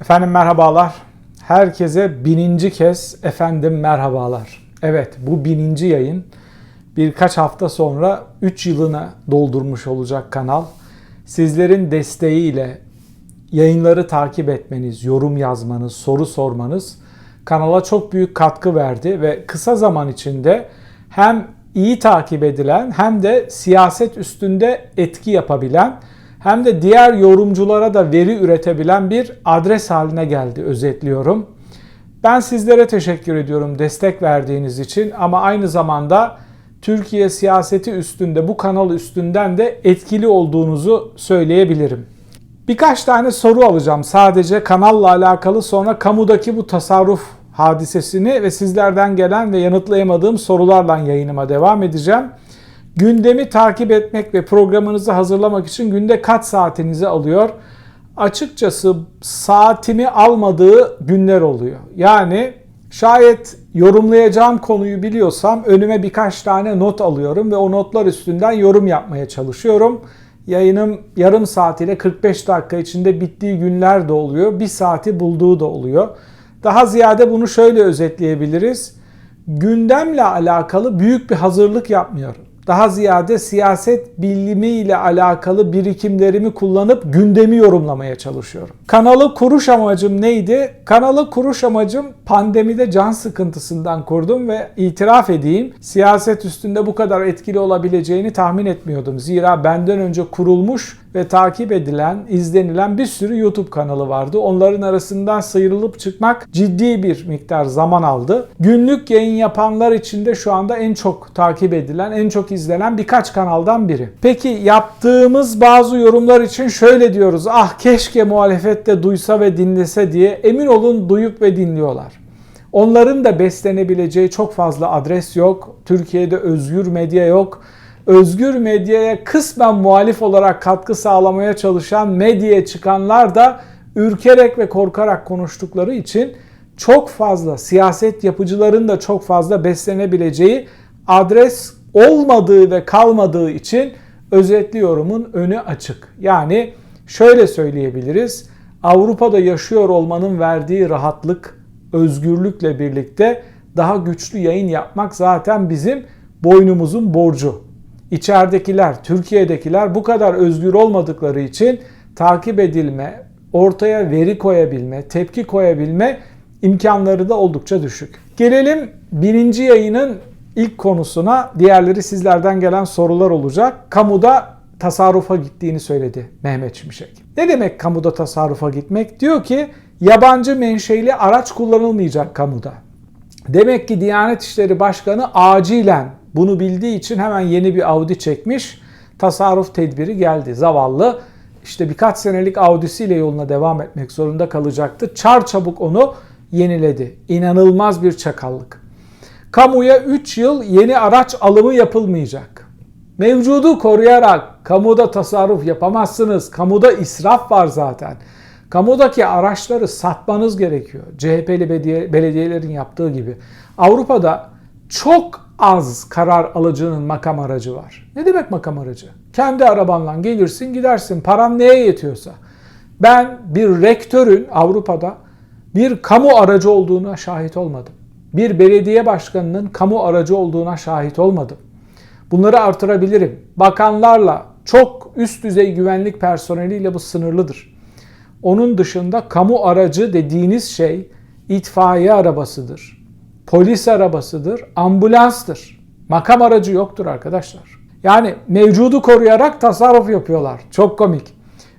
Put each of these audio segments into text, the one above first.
Efendim merhabalar. Herkese bininci kez efendim merhabalar. Evet bu bininci yayın birkaç hafta sonra 3 yılına doldurmuş olacak kanal. Sizlerin desteğiyle yayınları takip etmeniz, yorum yazmanız, soru sormanız kanala çok büyük katkı verdi ve kısa zaman içinde hem iyi takip edilen hem de siyaset üstünde etki yapabilen hem de diğer yorumculara da veri üretebilen bir adres haline geldi özetliyorum. Ben sizlere teşekkür ediyorum destek verdiğiniz için ama aynı zamanda Türkiye siyaseti üstünde bu kanal üstünden de etkili olduğunuzu söyleyebilirim. Birkaç tane soru alacağım sadece kanalla alakalı sonra kamudaki bu tasarruf hadisesini ve sizlerden gelen ve yanıtlayamadığım sorularla yayınıma devam edeceğim. Gündemi takip etmek ve programınızı hazırlamak için günde kaç saatinizi alıyor? Açıkçası saatimi almadığı günler oluyor. Yani şayet yorumlayacağım konuyu biliyorsam önüme birkaç tane not alıyorum ve o notlar üstünden yorum yapmaya çalışıyorum. Yayınım yarım saat ile 45 dakika içinde bittiği günler de oluyor. Bir saati bulduğu da oluyor. Daha ziyade bunu şöyle özetleyebiliriz. Gündemle alakalı büyük bir hazırlık yapmıyorum. Daha ziyade siyaset bilimi ile alakalı birikimlerimi kullanıp gündemi yorumlamaya çalışıyorum. Kanalı kuruş amacım neydi? Kanalı kuruş amacım pandemide can sıkıntısından kurdum ve itiraf edeyim siyaset üstünde bu kadar etkili olabileceğini tahmin etmiyordum. Zira benden önce kurulmuş ve takip edilen, izlenilen bir sürü YouTube kanalı vardı. Onların arasından sıyrılıp çıkmak ciddi bir miktar zaman aldı. Günlük yayın yapanlar için de şu anda en çok takip edilen, en çok izlenen birkaç kanaldan biri. Peki yaptığımız bazı yorumlar için şöyle diyoruz. Ah keşke muhalefet duysa ve dinlese diye. Emin olun duyup ve dinliyorlar. Onların da beslenebileceği çok fazla adres yok. Türkiye'de özgür medya yok özgür medyaya kısmen muhalif olarak katkı sağlamaya çalışan medyaya çıkanlar da ürkerek ve korkarak konuştukları için çok fazla siyaset yapıcıların da çok fazla beslenebileceği adres olmadığı ve kalmadığı için özetli yorumun önü açık. Yani şöyle söyleyebiliriz. Avrupa'da yaşıyor olmanın verdiği rahatlık, özgürlükle birlikte daha güçlü yayın yapmak zaten bizim boynumuzun borcu içeridekiler, Türkiye'dekiler bu kadar özgür olmadıkları için takip edilme, ortaya veri koyabilme, tepki koyabilme imkanları da oldukça düşük. Gelelim birinci yayının ilk konusuna. Diğerleri sizlerden gelen sorular olacak. Kamuda tasarrufa gittiğini söyledi Mehmet Şimşek. Ne demek kamuda tasarrufa gitmek? Diyor ki yabancı menşeli araç kullanılmayacak kamuda. Demek ki Diyanet İşleri Başkanı acilen bunu bildiği için hemen yeni bir Audi çekmiş. Tasarruf tedbiri geldi. Zavallı işte birkaç senelik Audi'siyle yoluna devam etmek zorunda kalacaktı. Çar çabuk onu yeniledi. İnanılmaz bir çakallık. Kamuya 3 yıl yeni araç alımı yapılmayacak. Mevcudu koruyarak kamuda tasarruf yapamazsınız. Kamuda israf var zaten. Kamudaki araçları satmanız gerekiyor. CHP'li belediyelerin yaptığı gibi. Avrupa'da çok az karar alıcının makam aracı var. Ne demek makam aracı? Kendi arabanla gelirsin gidersin. Paran neye yetiyorsa. Ben bir rektörün Avrupa'da bir kamu aracı olduğuna şahit olmadım. Bir belediye başkanının kamu aracı olduğuna şahit olmadım. Bunları artırabilirim. Bakanlarla çok üst düzey güvenlik personeliyle bu sınırlıdır. Onun dışında kamu aracı dediğiniz şey itfaiye arabasıdır polis arabasıdır, ambulanstır. Makam aracı yoktur arkadaşlar. Yani mevcudu koruyarak tasarruf yapıyorlar. Çok komik.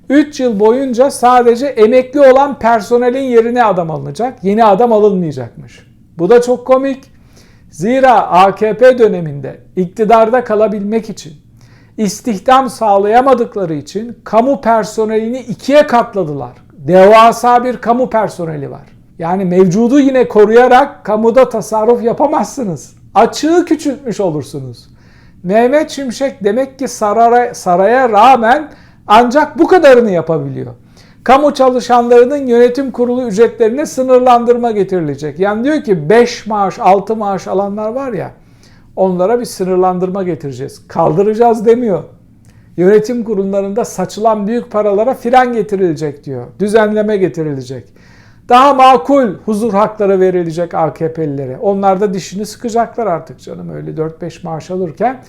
3 yıl boyunca sadece emekli olan personelin yerine adam alınacak. Yeni adam alınmayacakmış. Bu da çok komik. Zira AKP döneminde iktidarda kalabilmek için istihdam sağlayamadıkları için kamu personelini ikiye katladılar. Devasa bir kamu personeli var. Yani mevcudu yine koruyarak kamuda tasarruf yapamazsınız. Açığı küçültmüş olursunuz. Mehmet Şimşek demek ki saraya, saraya rağmen ancak bu kadarını yapabiliyor. Kamu çalışanlarının yönetim kurulu ücretlerine sınırlandırma getirilecek. Yani diyor ki 5 maaş, 6 maaş alanlar var ya onlara bir sınırlandırma getireceğiz. Kaldıracağız demiyor. Yönetim kurullarında saçılan büyük paralara fren getirilecek diyor. Düzenleme getirilecek. Daha makul huzur hakları verilecek AKP'lilere. Onlar da dişini sıkacaklar artık canım öyle 4-5 maaş alırken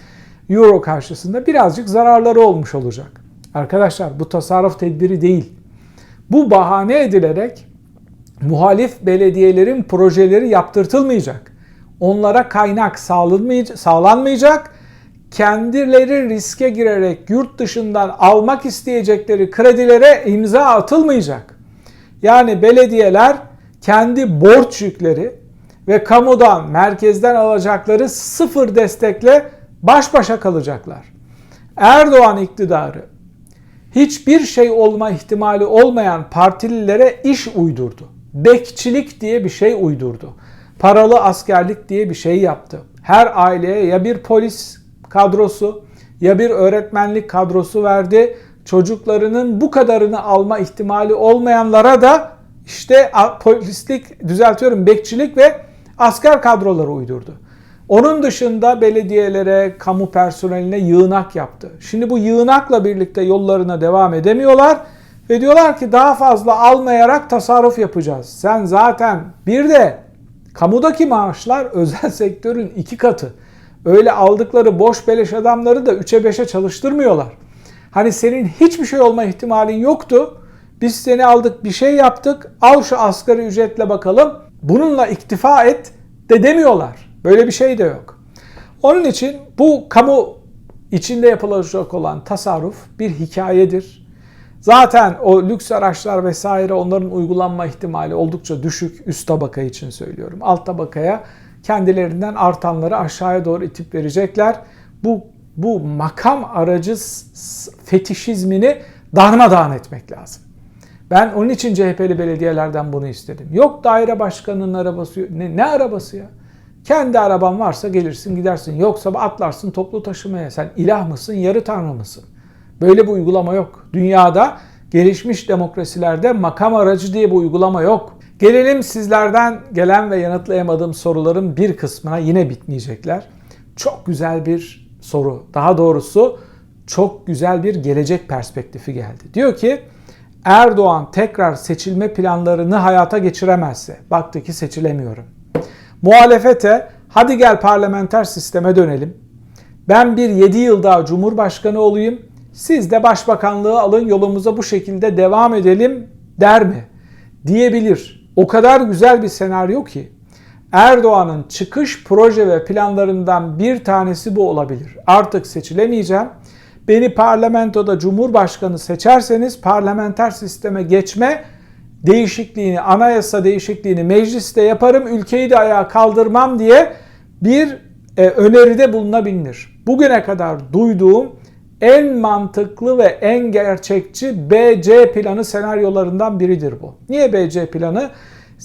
euro karşısında birazcık zararları olmuş olacak. Arkadaşlar bu tasarruf tedbiri değil. Bu bahane edilerek muhalif belediyelerin projeleri yaptırtılmayacak. Onlara kaynak sağlanmayacak. Kendileri riske girerek yurt dışından almak isteyecekleri kredilere imza atılmayacak. Yani belediyeler kendi borç yükleri ve kamudan, merkezden alacakları sıfır destekle baş başa kalacaklar. Erdoğan iktidarı hiçbir şey olma ihtimali olmayan partililere iş uydurdu. Bekçilik diye bir şey uydurdu. Paralı askerlik diye bir şey yaptı. Her aileye ya bir polis kadrosu ya bir öğretmenlik kadrosu verdi. Çocuklarının bu kadarını alma ihtimali olmayanlara da işte polislik, düzeltiyorum bekçilik ve asker kadroları uydurdu. Onun dışında belediyelere, kamu personeline yığınak yaptı. Şimdi bu yığınakla birlikte yollarına devam edemiyorlar ve diyorlar ki daha fazla almayarak tasarruf yapacağız. Sen zaten bir de kamudaki maaşlar özel sektörün iki katı. Öyle aldıkları boş beleş adamları da 3'e 5'e çalıştırmıyorlar. Hani senin hiçbir şey olma ihtimalin yoktu. Biz seni aldık bir şey yaptık. Al şu asgari ücretle bakalım. Bununla iktifa et de demiyorlar. Böyle bir şey de yok. Onun için bu kamu içinde yapılacak olan tasarruf bir hikayedir. Zaten o lüks araçlar vesaire onların uygulanma ihtimali oldukça düşük üst tabaka için söylüyorum. Alt tabakaya kendilerinden artanları aşağıya doğru itip verecekler. Bu bu makam aracı fetişizmini darmadağın etmek lazım. Ben onun için CHP'li belediyelerden bunu istedim. Yok daire başkanının arabası, ne, ne arabası ya? Kendi araban varsa gelirsin gidersin. Yoksa atlarsın toplu taşımaya. Sen ilah mısın, yarı tanrı mısın? Böyle bir uygulama yok. Dünyada gelişmiş demokrasilerde makam aracı diye bir uygulama yok. Gelelim sizlerden gelen ve yanıtlayamadığım soruların bir kısmına yine bitmeyecekler. Çok güzel bir soru. Daha doğrusu çok güzel bir gelecek perspektifi geldi. Diyor ki Erdoğan tekrar seçilme planlarını hayata geçiremezse, baktı ki seçilemiyorum. Muhalefete hadi gel parlamenter sisteme dönelim. Ben bir 7 yıl daha cumhurbaşkanı olayım. Siz de başbakanlığı alın yolumuza bu şekilde devam edelim der mi? Diyebilir. O kadar güzel bir senaryo ki Erdoğan'ın çıkış proje ve planlarından bir tanesi bu olabilir. Artık seçilemeyeceğim. Beni parlamentoda cumhurbaşkanı seçerseniz parlamenter sisteme geçme değişikliğini, anayasa değişikliğini mecliste yaparım, ülkeyi de ayağa kaldırmam diye bir e, öneride bulunabilir. Bugüne kadar duyduğum en mantıklı ve en gerçekçi BC planı senaryolarından biridir bu. Niye BC planı?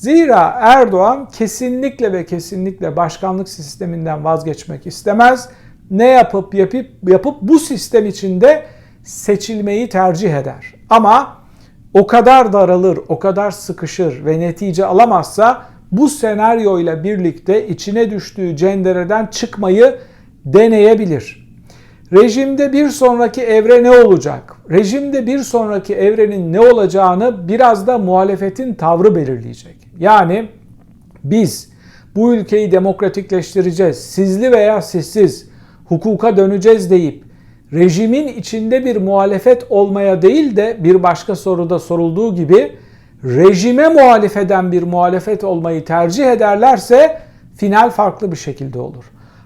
Zira Erdoğan kesinlikle ve kesinlikle başkanlık sisteminden vazgeçmek istemez. Ne yapıp yapıp yapıp bu sistem içinde seçilmeyi tercih eder. Ama o kadar daralır, o kadar sıkışır ve netice alamazsa bu senaryoyla birlikte içine düştüğü cendereden çıkmayı deneyebilir. Rejimde bir sonraki evre ne olacak? Rejimde bir sonraki evrenin ne olacağını biraz da muhalefetin tavrı belirleyecek. Yani biz bu ülkeyi demokratikleştireceğiz, sizli veya sessiz, hukuka döneceğiz deyip rejimin içinde bir muhalefet olmaya değil de bir başka soruda sorulduğu gibi rejime muhalif eden bir muhalefet olmayı tercih ederlerse final farklı bir şekilde olur.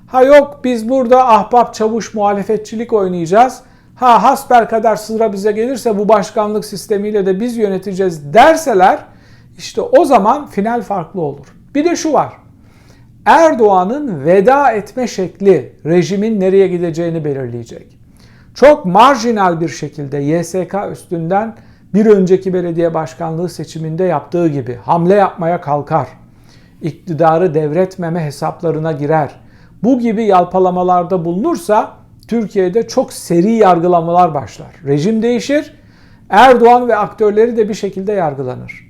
Ha yok biz burada ahbap çavuş muhalefetçilik oynayacağız. Ha hasper kadar sıra bize gelirse bu başkanlık sistemiyle de biz yöneteceğiz derseler işte o zaman final farklı olur. Bir de şu var. Erdoğan'ın veda etme şekli rejimin nereye gideceğini belirleyecek. Çok marjinal bir şekilde YSK üstünden bir önceki belediye başkanlığı seçiminde yaptığı gibi hamle yapmaya kalkar. İktidarı devretmeme hesaplarına girer. Bu gibi yalpalamalarda bulunursa Türkiye'de çok seri yargılamalar başlar. Rejim değişir, Erdoğan ve aktörleri de bir şekilde yargılanır.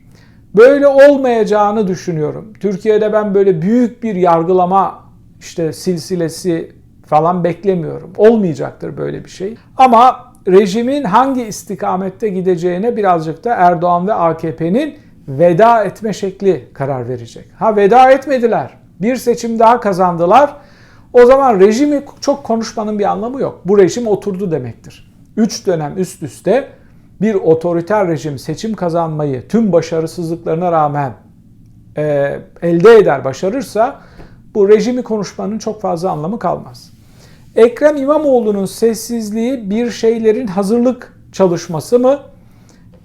Böyle olmayacağını düşünüyorum. Türkiye'de ben böyle büyük bir yargılama işte silsilesi falan beklemiyorum. Olmayacaktır böyle bir şey. Ama rejimin hangi istikamette gideceğine birazcık da Erdoğan ve AKP'nin veda etme şekli karar verecek. Ha veda etmediler. Bir seçim daha kazandılar. O zaman rejimi çok konuşmanın bir anlamı yok. Bu rejim oturdu demektir. 3 dönem üst üste bir otoriter rejim seçim kazanmayı tüm başarısızlıklarına rağmen e, elde eder, başarırsa bu rejimi konuşmanın çok fazla anlamı kalmaz. Ekrem İmamoğlu'nun sessizliği bir şeylerin hazırlık çalışması mı?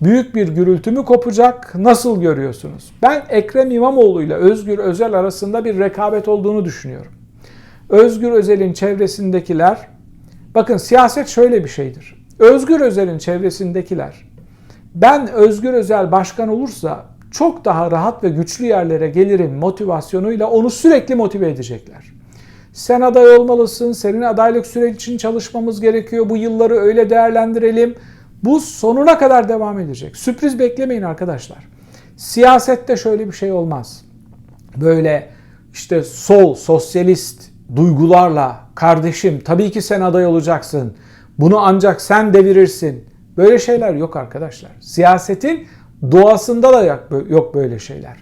Büyük bir gürültü mü kopacak? Nasıl görüyorsunuz? Ben Ekrem İmamoğlu ile Özgür Özel arasında bir rekabet olduğunu düşünüyorum. Özgür Özel'in çevresindekiler, bakın siyaset şöyle bir şeydir. Özgür Özel'in çevresindekiler, ben Özgür Özel başkan olursa çok daha rahat ve güçlü yerlere gelirim motivasyonuyla onu sürekli motive edecekler. Sen aday olmalısın, senin adaylık süreci için çalışmamız gerekiyor, bu yılları öyle değerlendirelim. Bu sonuna kadar devam edecek. Sürpriz beklemeyin arkadaşlar. Siyasette şöyle bir şey olmaz. Böyle işte sol, sosyalist duygularla kardeşim tabii ki sen aday olacaksın. Bunu ancak sen devirirsin. Böyle şeyler yok arkadaşlar. Siyasetin doğasında da yok böyle şeyler.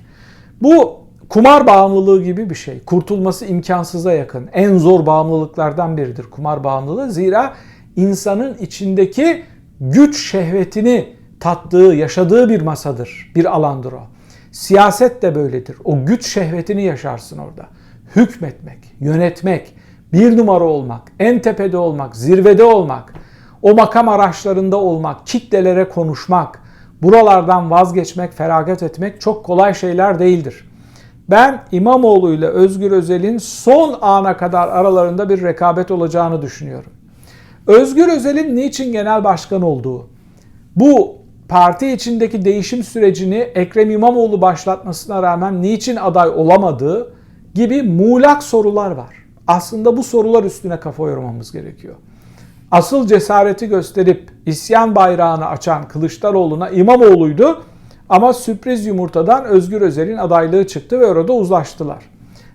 Bu kumar bağımlılığı gibi bir şey. Kurtulması imkansıza yakın. En zor bağımlılıklardan biridir kumar bağımlılığı. Zira insanın içindeki güç şehvetini tattığı, yaşadığı bir masadır, bir alandır o. Siyaset de böyledir. O güç şehvetini yaşarsın orada. Hükmetmek, yönetmek, bir numara olmak, en tepede olmak, zirvede olmak, o makam araçlarında olmak, kitlelere konuşmak, buralardan vazgeçmek, feragat etmek çok kolay şeyler değildir. Ben İmamoğlu ile Özgür Özel'in son ana kadar aralarında bir rekabet olacağını düşünüyorum. Özgür Özel'in niçin genel başkan olduğu, bu parti içindeki değişim sürecini Ekrem İmamoğlu başlatmasına rağmen niçin aday olamadığı gibi muğlak sorular var. Aslında bu sorular üstüne kafa yormamız gerekiyor. Asıl cesareti gösterip isyan bayrağını açan Kılıçdaroğlu'na İmamoğlu'ydu ama sürpriz yumurtadan Özgür Özel'in adaylığı çıktı ve orada uzlaştılar.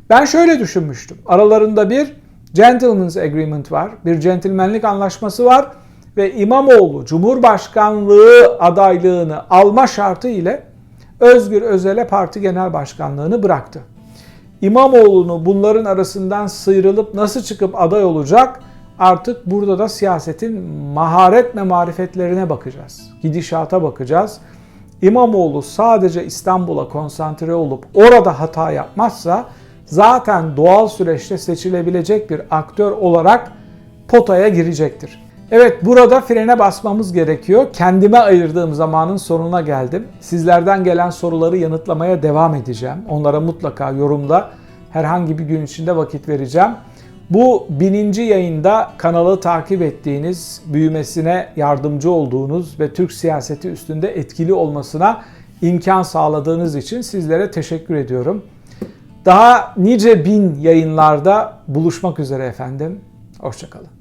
Ben şöyle düşünmüştüm. Aralarında bir gentleman's agreement var, bir centilmenlik anlaşması var ve İmamoğlu Cumhurbaşkanlığı adaylığını alma şartı ile Özgür Özel'e parti genel başkanlığını bıraktı. İmamoğlu'nu bunların arasından sıyrılıp nasıl çıkıp aday olacak? Artık burada da siyasetin maharet ve marifetlerine bakacağız. Gidişata bakacağız. İmamoğlu sadece İstanbul'a konsantre olup orada hata yapmazsa zaten doğal süreçte seçilebilecek bir aktör olarak potaya girecektir. Evet burada frene basmamız gerekiyor. Kendime ayırdığım zamanın sonuna geldim. Sizlerden gelen soruları yanıtlamaya devam edeceğim. Onlara mutlaka yorumda herhangi bir gün içinde vakit vereceğim. Bu bininci yayında kanalı takip ettiğiniz, büyümesine yardımcı olduğunuz ve Türk siyaseti üstünde etkili olmasına imkan sağladığınız için sizlere teşekkür ediyorum. Daha nice bin yayınlarda buluşmak üzere efendim. Hoşçakalın.